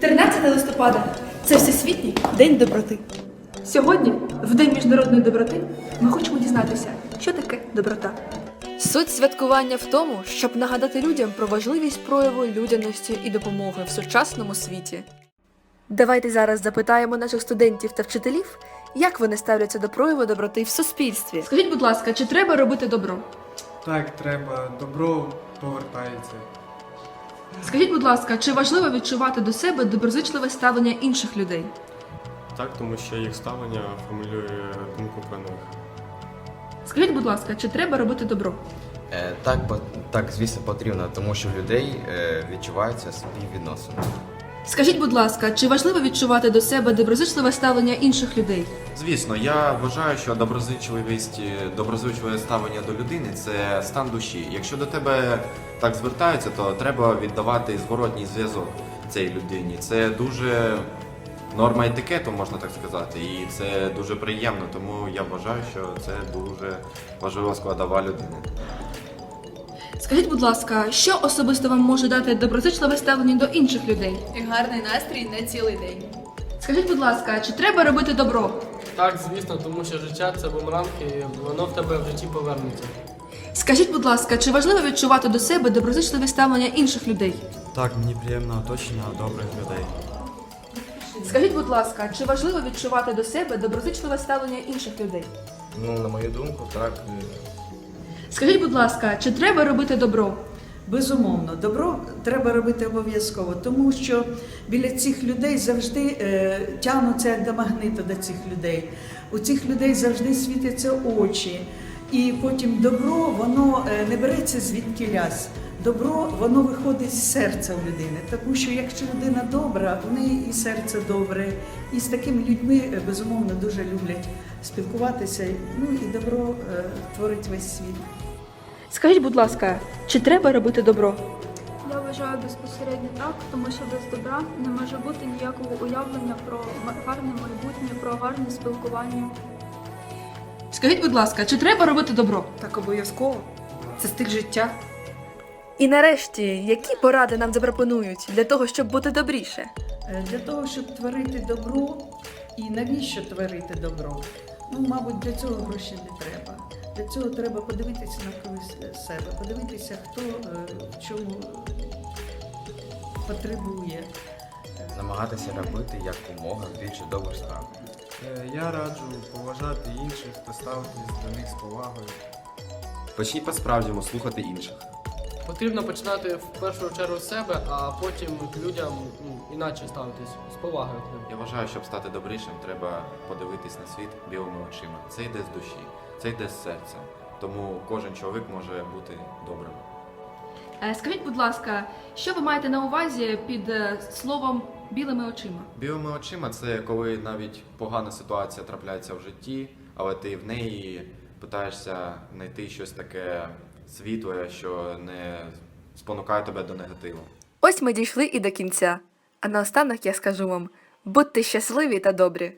13 листопада це Всесвітній день доброти. Сьогодні, в День міжнародної доброти, ми хочемо дізнатися, що таке доброта. Суть святкування в тому, щоб нагадати людям про важливість прояву людяності і допомоги в сучасному світі. Давайте зараз запитаємо наших студентів та вчителів, як вони ставляться до прояву доброти в суспільстві. Скажіть, будь ласка, чи треба робити добро? Так, треба. Добро повертається. Скажіть, будь ласка, чи важливо відчувати до себе доброзичливе ставлення інших людей? Так, тому що їх ставлення формулює думку про них. Скажіть, будь ласка, чи треба робити добро? Е, Так, по- так, звісно, потрібно, тому що в людей е, відчуваються співвідносини. Скажіть, будь ласка, чи важливо відчувати до себе доброзичливе ставлення інших людей? Звісно, я вважаю, що доброзичливість, е, доброзичливе ставлення до людини це стан душі. Якщо до тебе так звертаються, то треба віддавати зворотній зв'язок цій людині. Це дуже норма етикету, можна так сказати, і це дуже приємно. Тому я вважаю, що це дуже важлива складова людини. Скажіть, будь ласка, що особисто вам може дати доброзичливе ставлення до інших людей? І гарний настрій на цілий день. Скажіть, будь ласка, чи треба робити добро? Так, звісно, тому що життя це бумеранг, і воно в тебе в житті повернеться. Скажіть, будь ласка, чи важливо відчувати до себе доброзичливе ставлення інших людей? Так, мені приємно оточення добрих людей. Скажіть, будь ласка, чи важливо відчувати до себе доброзичливе ставлення інших людей? Ну, на мою думку, так. е, Скажіть, будь ласка, чи треба робити добро? Безумовно, добро треба робити обов'язково, тому що біля цих людей завжди е, тягнуться до магниту до цих людей. У цих людей завжди світяться очі. І потім добро, воно е, не береться звідки ляс. Добро, воно виходить з серця у людини. Тому що якщо людина добра, в неї і серце добре. І з такими людьми, е, безумовно, дуже люблять спілкуватися. Ну і добро е, творить весь світ. Скажіть, будь ласка, чи треба робити добро? Я вважаю безпосередньо так, тому що без добра не може бути ніякого уявлення про гарне майбутнє, про гарне спілкування. Скажіть, будь ласка, чи треба робити добро? Так обов'язково. Це стиль життя. І нарешті, які поради нам запропонують для того, щоб бути добріше? Е, Для того, щоб творити добро, і навіщо творити добро? Ну, мабуть, для цього гроші не треба. Для цього треба подивитися навколо себе, подивитися, хто е, в чому потребує. Намагатися робити якомога більше добрих справ. Е, Я раджу поважати інших та ставитись до них з повагою. Почніть по-справжньому слухати інших. Потрібно починати в першу чергу з себе, а потім к людям ну, іначе ставитись з повагою. к ним. Я вважаю, щоб стати добрішим, треба подивитись на світ білими очима. Це йде з душі, це йде з серця. Тому кожен чоловік може бути добрим. Е, Скажіть, будь ласка, що ви маєте на увазі під е, словом білими очима? Білими очима це коли навіть погана ситуація трапляється в житті, але ти в неї питаєшся знайти щось таке світле, що не спонукає тебе до негативу. Ось ми дійшли і до кінця. А наостанок я скажу вам: будьте щасливі та добрі.